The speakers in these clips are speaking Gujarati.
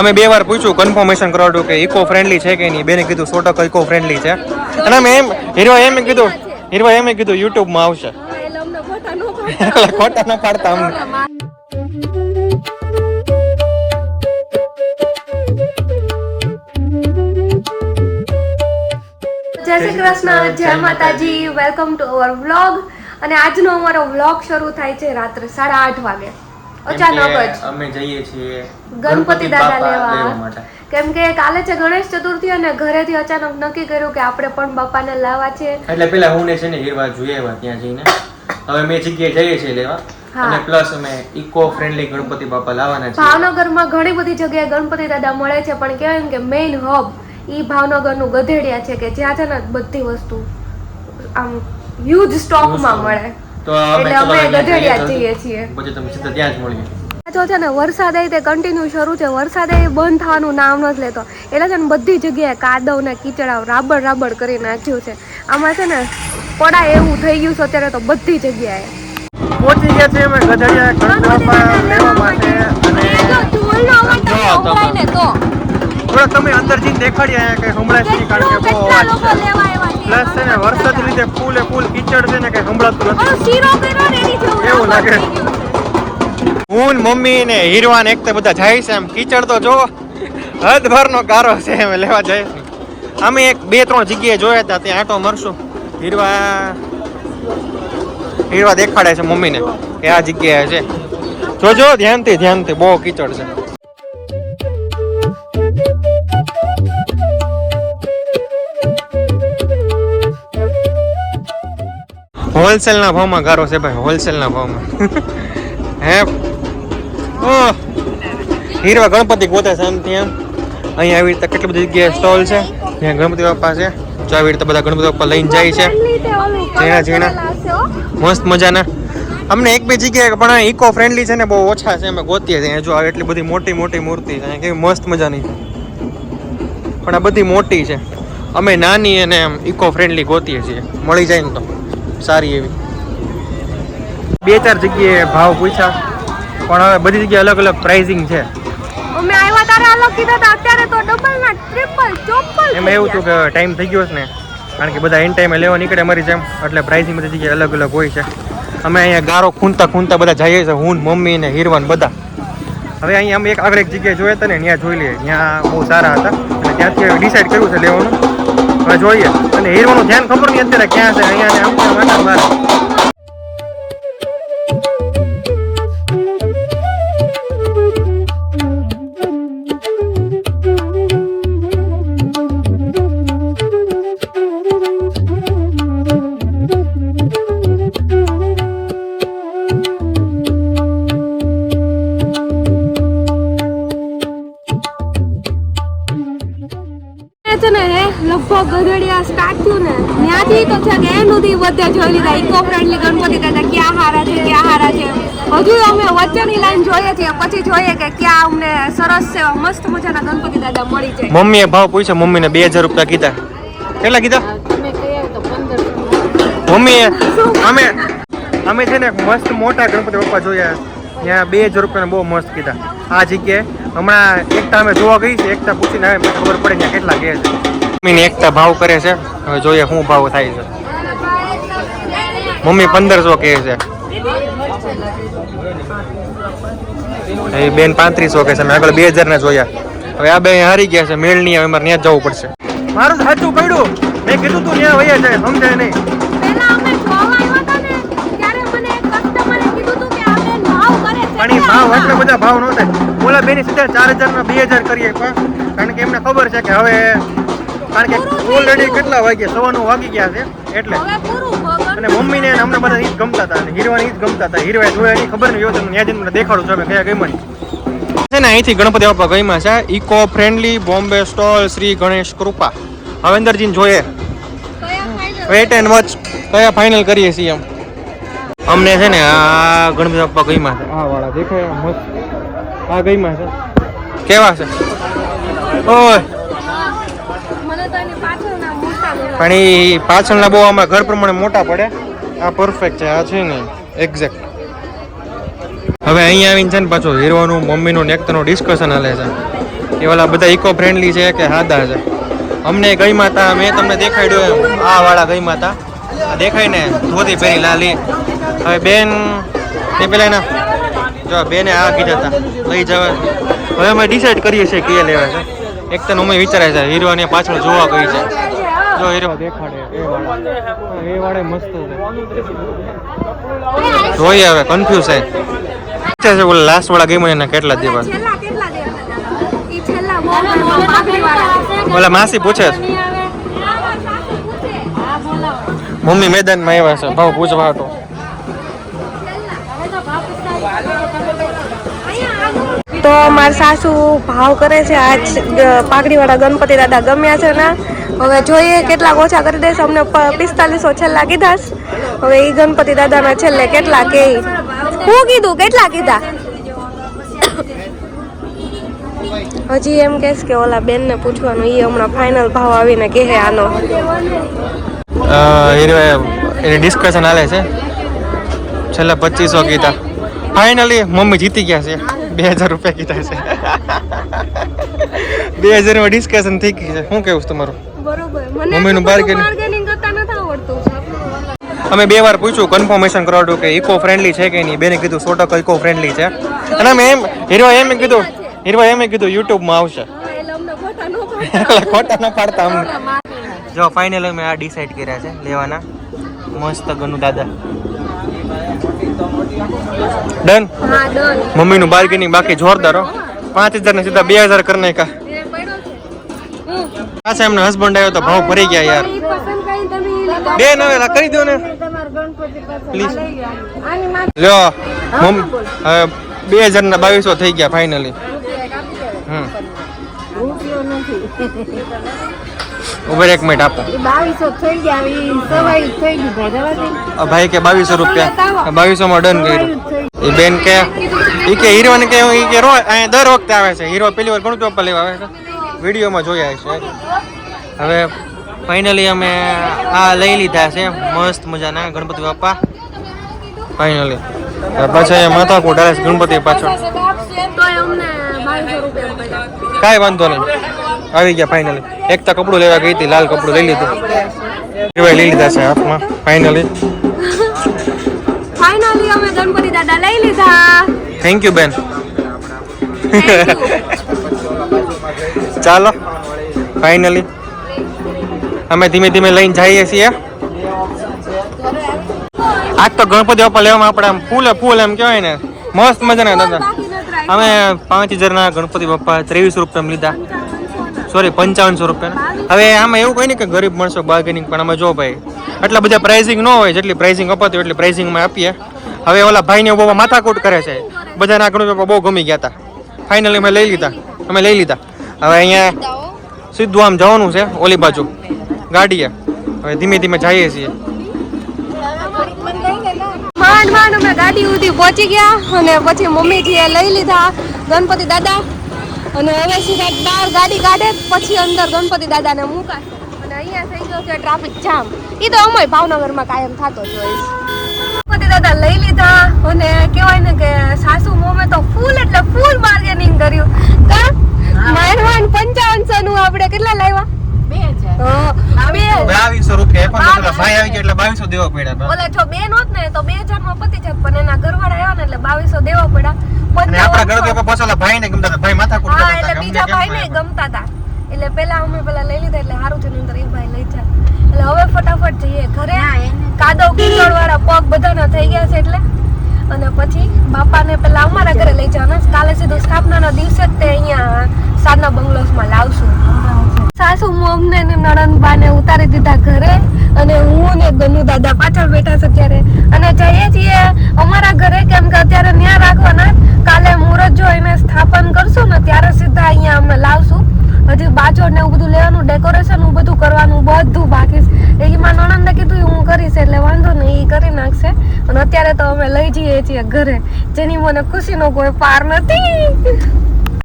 અમે બે વાર પૂછ્યું કન્ફર્મેશન કરાવડું કે ઇકો ફ્રેન્ડલી છે કે નહીં? બેને કીધું સો ટકા ઇકો ફ્રેન્ડલી છે. અને અમે એમ હીરો એમ કીધું હીરો એમ કીધું યુટ્યુબમાં આવશે. ખોટા ન પાડતા અમને. જય શ્રી કૃષ્ણ, જય માતાજી વેલકમ ટુ અવર વ્લોગ અને આજનો અમારો વ્લોગ શરૂ થાય છે રાત્રે સાડા આઠ વાગે. અચાનક જ. અમે જઈએ છીએ ગણપતિ દાદા લેવા કેમ કે કાલે છે ગણેશ ચતુર્થી અને ઘરેથી અચાનક નક્કી કર્યું કે આપણે પણ બાપાને લાવવા છે. એટલે પેલા હું ને છે ને હીરવા જોઈએ આવ્યા ત્યાં જઈને. હવે મેં જગ્યાએ જઈએ છીએ લેવા. અને પ્લસ અમે ઇકો ફ્રેન્ડલી ગણપતિ બાપા લાવવાના ભાવનગર ભાવનગરમાં ઘણી બધી જગ્યાએ ગણપતિ દાદા મળે છે પણ કહેવાય ને કે મેઇન હબ ઈ ભાવનગરનું ગધેડિયા છે કે જ્યાં છે ને બધી વસ્તુ આમ હ્યુજ સ્ટોકમાં મળે. તો અમે ગધેડિયા જઈએ છીએ પછી તમે સીધા ત્યાં જ મળીએ. જો છે ને વરસાદ એ તે કન્ટિન્યુ શરૂ છે. વરસાદ એ બંધ થવાનું નામ નથી લેતો. એટલે છે ને બધી જગ્યાએ કાદવ ને કીચડા રાબડ રાબડ કરી નાખ્યું છે. આમાં છે ને પડા એવું થઈ ગયું છે અત્યારે તો બધી જગ્યાએ. પહોંચી ગયા છે અમે ગઢડિયા ગણપતિ લેવા માટે. અને જો તમે. થોડા તમે અંદર જઈને દેખાડ્યા કે હમણાં કારણ કે બહુ અવાજ છે. પ્લસ છે ને વરસાદ લીધે ફૂલે ફૂલ કીચડ છે ને કઈ સંભળાતું નથી. એવું લાગે. હું મમ્મી ને હીરવા ને એક તો બધા જાય છે એમ. કીચડ તો જો હદભર નો કારો છે એમ લેવા જાય. છે અમે એક બે ત્રણ જગ્યાએ જોયા હતા ત્યાં આટો મરશું. હીરવા હીરવા દેખાડે છે મમ્મીને કે આ જગ્યાએ છે. જોજો ધ્યાનથી ધ્યાનથી બહુ કીચડ છે. હોલસેલના ભાવમાં ગારો છે ભાઈ, હોલસેલના ભાવમાં. હે? ઓ! હીરવા ગણપતિ ગોતે છે એમ ત્યાં. અહીંયા આવી રીતે કેટલી બધી જગ્યાએ સ્ટોલ છે. ત્યાં ગણપતિ બાપા છે. જો આવી રીતે બધા ગણપતિ બાપા લઈને જાય છે. ઝીણા ઝીણા. મસ્ત મજાના. અમને એક બે જગ્યાએ પણ ઇકો ફ્રેન્ડલી છે ને બહુ ઓછા છે. અમે ગોતીએ છીએ. જો એટલી બધી મોટી મોટી મૂર્તિ છે. કેવી મસ્ત મજાની પણ આ બધી મોટી છે. અમે નાની અને ઇકો ફ્રેન્ડલી ગોતીએ છીએ. મળી જાય ને તો. સારી એવી. બે ચાર જગ્યાએ ભાવ પૂછ્યા પણ હવે બધી જગ્યાએ અલગ અલગ પ્રાઇઝિંગ છે. અમે આવ્યા ત્યારે અલગ કીધા હતા અત્યારે તો ડબલ ના ટ્રિપલ ચોપલ એમાં એવું હતું કે ટાઈમ થઈ ગયો છે ને કારણ કે બધા એન ટાઈમે લેવા નીકળે અમારી જેમ એટલે પ્રાઇસિંગ બધી જગ્યાએ અલગ અલગ હોય છે. અમે અહીંયા ગારો ખૂંદતા ખૂંદતા બધા જઈએ છીએ હું મમ્મી ને હીરવાન બધા. હવે અહીંયા અમે એક આગળ એક જગ્યાએ જોયા હતા ને ત્યાં જોઈ લઈએ ત્યાં બહુ સારા હતા. અને ત્યાંથી ડિસાઈડ કર્યું છે લેવાનું. હવે જોઈએ. હીરવાનું ધ્યાન ખબર નહીં અત્યારે ક્યાં છે અહીંયા ને આમ આટા મારે. લગભગ સ્ટાર્ટ થયું ને ત્યાંથી તો છે કે એનું દી બધે જોઈ લીધા ઇકો ફ્રેન્ડલી ગણપતિ દાદા ક્યાં હારા છે ક્યાં હારા છે. હજુ અમે વચ્ચેની લાઈન જોઈએ છીએ પછી જોઈએ કે ક્યાં અમને સરસ છે મસ્ત મજાના ગણપતિ દાદા મળી જાય. મમ્મીએ ભાવ પૂછ્યો મમ્મીને બે હજાર રૂપિયા કીધા. કેટલા કીધા? મમ્મીએ અમે અમે છે ને મસ્ત મોટા ગણપતિ બાપા જોયા ત્યાં બે હજાર રૂપિયાના બહુ મસ્ત કીધા. આ જગ્યાએ હમણાં એકતા અમે જોવા ગઈ છે એકતા પૂછીને આવે ખબર પડે ત્યાં કેટલા ગયા છે. મમ્મીને એકતા ભાવ કરે છે. હવે જોઈએ શું ભાવ થાય છે. મમ્મી પંદરસો કહે છે. એ બેન પાંત્રીસો કહે છે. મેં આગળ બે હજાર ને જોયા. હવે આ બે હારી ગયા છે. મેળ નહીં હવે મારે ત્યાં જવું પડશે. મારું સાચું પડ્યું. મેં કીધું તું ત્યાં વયા જાય સમજાય નહીં. પણ એ ભાવ એટલા બધા ભાવ નહોતા. ઓલા બેની સીધા ચાર હજાર ના બે હજાર કરીએ. પણ કારણ કે એમને ખબર છે કે હવે કારણ કે ઓલરેડી કેટલા વાગ્યા સવાનું વાગી ગયા છે એટલે. હવે પૂરું ભગવાન અને મમ્મીને અને અમને બધા ઈ જ ગમતા હતા અને હીરવાને ઈજ જ ગમતા હતા. હીરવાએ જોયા એની ખબર નહીં યોજન ત્યાં જઈને મને દેખાડું છો કયા ગઈમાં છે ને અહીંથી ગણપતિ બાપા ગઈમાં છે. Eco friendly Bombay stall Shri Ganesh Kripa. હવે અંદર જઈને જોઈએ વેટ એન્ડ વોચ કયા ફાઇનલ કરીએ છીએ એમ. અમને છે ને આ ગણપતિ બાપા ગઈમાં છે. આ વાળા દેખાય મસ્ત. આ ગઈમાં છે. કેવા છે? ઓય મને તો એની પાછળના મોટા ગણવા. પણ એ પાછળના બહુ આમાં ઘર પ્રમાણે મોટા પડે. આ પરફેક્ટ છે, આ છે ને એક્ઝેક્ટ હવે અહીંયા આવીને છે ને પાછું હીરોનું મમ્મીનું ને એકતાનું ડિસ્કશન હાલે છે. એ ઓલા બધા ઇકો ફ્રેન્ડલી છે કે હાદા છે. અમને ગઈ માતા, મેં તમને દેખાડ્યું એમ. આ વાળા ગઈ માતા. દેખાય ને ધોતી પહેરી લાલી. હવે બેન, એ પેલા એના જો, બેને આ કીધા હતા. લઈ જવા. હવે અમે ડિસાઈડ કરીએ છીએ કે લેવા છે. એક તો અમે વિચારે છે હીરો પાછળ જોવા ગઈ છે. જો હીરો દેખાડે એ વાળા. એ વાળે મસ્ત છે. જોઈએ હવે કન્ફ્યુઝ છે છે છે ઓલા લાસ્ટ વાળા ગઈ મને એના કેટલા દેવા વાળા. ઓલા માસી પૂછે છે. મમ્મી મેદાનમાં આવ્યા છે ભાવ પૂછવા હતો. તો મારા સાસુ ભાવ કરે છે આજ પાઘડીવાળા ગણપતિ દાદા ગમ્યા છે ને હવે જોઈએ કેટલા ઓછા કરી દઈશ. અમને પિસ્તાલીસો છેલ્લા કીધા. હવે એ ગણપતિ દાદાના છેલ્લે કેટલા કે હું કીધું, કેટલા કીધા? હજી એમ કહેશ કે ઓલા બેનને પૂછવાનું એ હમણાં ફાઇનલ ભાવ આવીને કહે આનો. એની ડિસ્કશન હાલે છે. છેલ્લા પચીસો કીધા. ફાઇનલી મમ્મી જીતી ગયા છે. બે હજાર રૂપિયા કીધા છે. બે હજારમાં ડિસ્કશન થઈ ગઈ છે. શું છે તમારું? બરોબર. મમ્મીનું બાર્ગેનિંગ કરતા નથી આવડતું અમે બે વાર પૂછ્યું કન્ફર્મેશન કરાવડું કે ઇકો ફ્રેન્ડલી છે કે નહીં? બેને કીધું સો ટકા ઇકો ફ્રેન્ડલી છે. અને અમે એમ હીરો એમ કીધું હીરો એમ કીધું યુટ્યુબમાં આવશે. ખોટા ન પાડતા અમને. જો ફાઇનલ અમે આ ડિસાઈડ કર્યા છે લેવાના. મસ્ત ગનુ દાદા. ડન મમ્મીનું બાર્ગેનિંગ બાકી જોરદાર હો. પાંચ હજાર ને સીધા બે હજાર કરી નાખ્યા. પાછા એમનો હસબન્ડ આવ્યો તો ભાવ ભરી ગયા યાર. બે નવે કરી દો ને. લો. લ્યો બે હજાર ના બાવીસો થઈ ગયા ફાઇનલી હમ. ઉભર એક મિનિટ આપો. ભાઈ કે બાવીસો રૂપિયા. બાવીસો માં ડન કર્યું. એ બેન કે એ કે હીરો ને કે રો દર વખતે આવે છે. હીરો પેલી વાર ઘણું ચોપા લેવા આવે છે. વિડીયોમાં જોયા છે. હવે ફાઇનલી અમે આ લઈ લીધા છે. મસ્ત મજાના ગણપતિ બાપા. ફાઇનલી પાછા અહીંયા માથાકૂટ આવે છે ગણપતિ પાછળ. કાંઈ વાંધો નહીં. આવી ગયા ફાઇનલી એક તો કપડું લેવા ગઈ હતી લાલ કપડું લઈ લીધું. એવા લઈ લીધા છે હાથમાં. ફાઇનલી ફાઇનલી અમે ગણપતિ દાદા લઈ લીધા. થેન્ક યુ બેન. ચાલો ફાઇનલી અમે ધીમે ધીમે લઈને જઈએ છીએ. આજ તો ગણપતિ બાપા લેવામાં આપણે આમ ફૂલે ફૂલ એમ કહેવાય ને. મસ્ત મજાના દાદા અમે પાંચ હજારના ગણપતિ બાપા ત્રેવીસ રૂપિયા લીધા. સોરી પંચાવનસો રૂપિયા. હવે આમાં એવું કોઈ નહીં કે ગરીબ માણસો બાર્ગેનિંગ પણ અમે જો ભાઈ. એટલા બધા પ્રાઇસિંગ ન હોય, જેટલી પ્રાઇસિંગ અપાતી હોય, એટલી પ્રાઇસિંગમાં આપીએ. હવે ઓલા ભાઈને બહુ માથાકૂટ કરે છે. બધાના ગણપતિ બાપા બહુ ગમી ગયા હતા. ફાઇનલી અમે લઈ લીધા. અમે લઈ લીધા. હવે અહીંયા સીધું આમ જવાનું છે, ઓલી બાજુ. ગાડીએ. હવે ધીમે ધીમે જઈએ છીએ. માંડ માંડ અમે ગાડી સુધી પહોંચી ગયા અને પછી મમ્મીજીએ લઈ લીધા ગણપતિ દાદા. અને હવે સીધા બહાર ગાડી કાઢે, પછી અંદર ગણપતિ દાદાને મૂકાશે. અને અહીંયા થઈ ગયો છે ટ્રાફિક જામ. એ તો અમય ભાવનગરમાં કાયમ થતો જ હોય. ગણપતિ દાદા લઈ લીધા અને કહેવાય ને કે સાસુ મોમે તો ફૂલ એટલે ફૂલ બાર્ગેનિંગ કર્યું. કા પંચાવનસો નું આપણે કેટલા લાવ્યા? બાવીસો. રૂપિયા પણ ભાઈ આવી ગયા એટલે બાવીસો દેવા પડ્યા ઓલા જો બે નોત ને તો બે હજારમાં પતી જાય પણ એના ઘરવાળા આવ્યા ને એટલે બાવીસો દેવા પડ્યા. અને આપણા ગણપતિ બાપા પાછા ઓલા ભાઈને ગમતા હતા ભાઈ માથાકૂટ હા એટલે બીજા ભાઈ ને ગમતા હતા. એટલે પેલા અમે પેલા લઈ લીધા એટલે સારું છે નહીંતર એ ભાઈ લઈ જાય એટલે હવે ફટાફટ જઈએ ઘરે. કાદવ કીચડ વાળા પગ બધાના થઈ ગયા છે એટલે. અને પછી બાપાને પેલા અમારા ઘરે લઈ જવાના. કાલે સીધું સ્થાપનાના દિવસે જ તે અહીંયા સાદના બંગલોસમાં લાવશું. સાસુ અમને ને નણંદબાને ઉતારી દીધા ઘરે અને હું ને ગનુ દાદા પાછળ બેઠા છે ત્યારે અને જઈએ છીએ અમારા ઘરે કેમ કે અત્યારે ન્યા રાખવાના. કાલે મુહૂર્ત જો એને સ્થાપન કરશું ને ત્યારે સીધા અહીંયા અમે લાવશું. હજી બાજોડ ને એવું બધું લેવાનું ડેકોરેશન બધું કરવાનું, બધું બાકી એ માં નણંદે કીધું હું કરીશ એટલે વાંધો નહીં એ કરી નાખશે. અને અત્યારે તો અમે લઈ જઈએ છીએ ઘરે. જેની મને ખુશીનો કોઈ પાર નથી.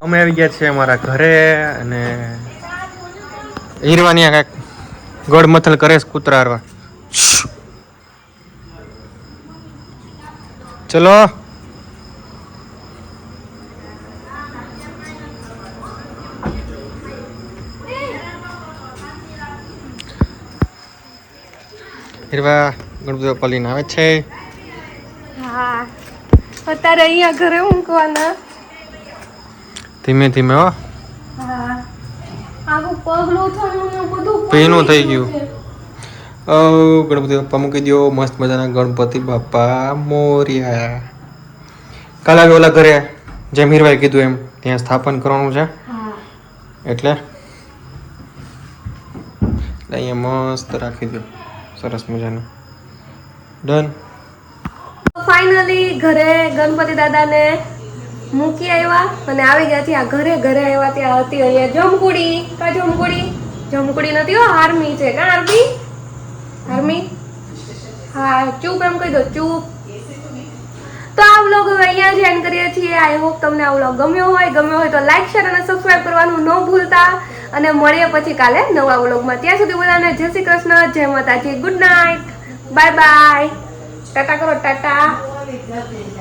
અમે આવી ગયા છીએ અમારા ઘરે અને હીરવાની આ કાંઈક ગોળ મથલ કરે છે કૂતરા હારવા. ચલો. હીરવા ગણપતિ બાપા લઈને આવે છે. હા. અત્યારે અહીંયા ઘરે મૂકવાના ધીમે ધીમે હો. હા. આખું પગલું થયું ને બધું ભીનું થઈ ગયું. ઓ ગણપતિ બાપા મૂકી દો મસ્ત મજાના ગણપતિ બાપા મોર્યા. કાલે હવે ઓલા ઘરે જેમ હીરવાએ કીધું એમ ત્યાં સ્થાપન કરવાનું છે. એટલે? એટલે અહીંયા મસ્ત રાખી દો સરસ મજાનું. ડન ફાઇનલી ઘરે ગણપતિ દાદાને મૂકી આવ્યા અને આવી ગયા ત્યાં ઘરે ઘરે આવ્યા ત્યાં હતી અહીંયા જમકુડી. કા જમકુડી? જમકુડી નથી હો, આર્મી છે કા આર્મી? આર્મી? હા, ચૂપ એમ કહી દો, ચૂપ. તો આ વ્લોગ હવે અહીંયા જ એન્ડ કરીએ છીએ. આઈ હોપ તમને આ વ્લોગ ગમ્યો હોય. ગમ્યો હોય તો લાઈક શેર અને સબસ્ક્રાઇબ કરવાનું ન ભૂલતા. અને મળીએ પછી કાલે નવા વ્લોગમાં. ત્યાં સુધી બધાને જય શ્રી કૃષ્ણ, જય માતાજી. Good night bye bye tata કરો, ટાટા.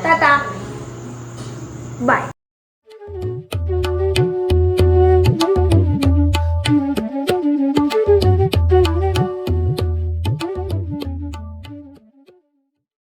ટાટા. બાય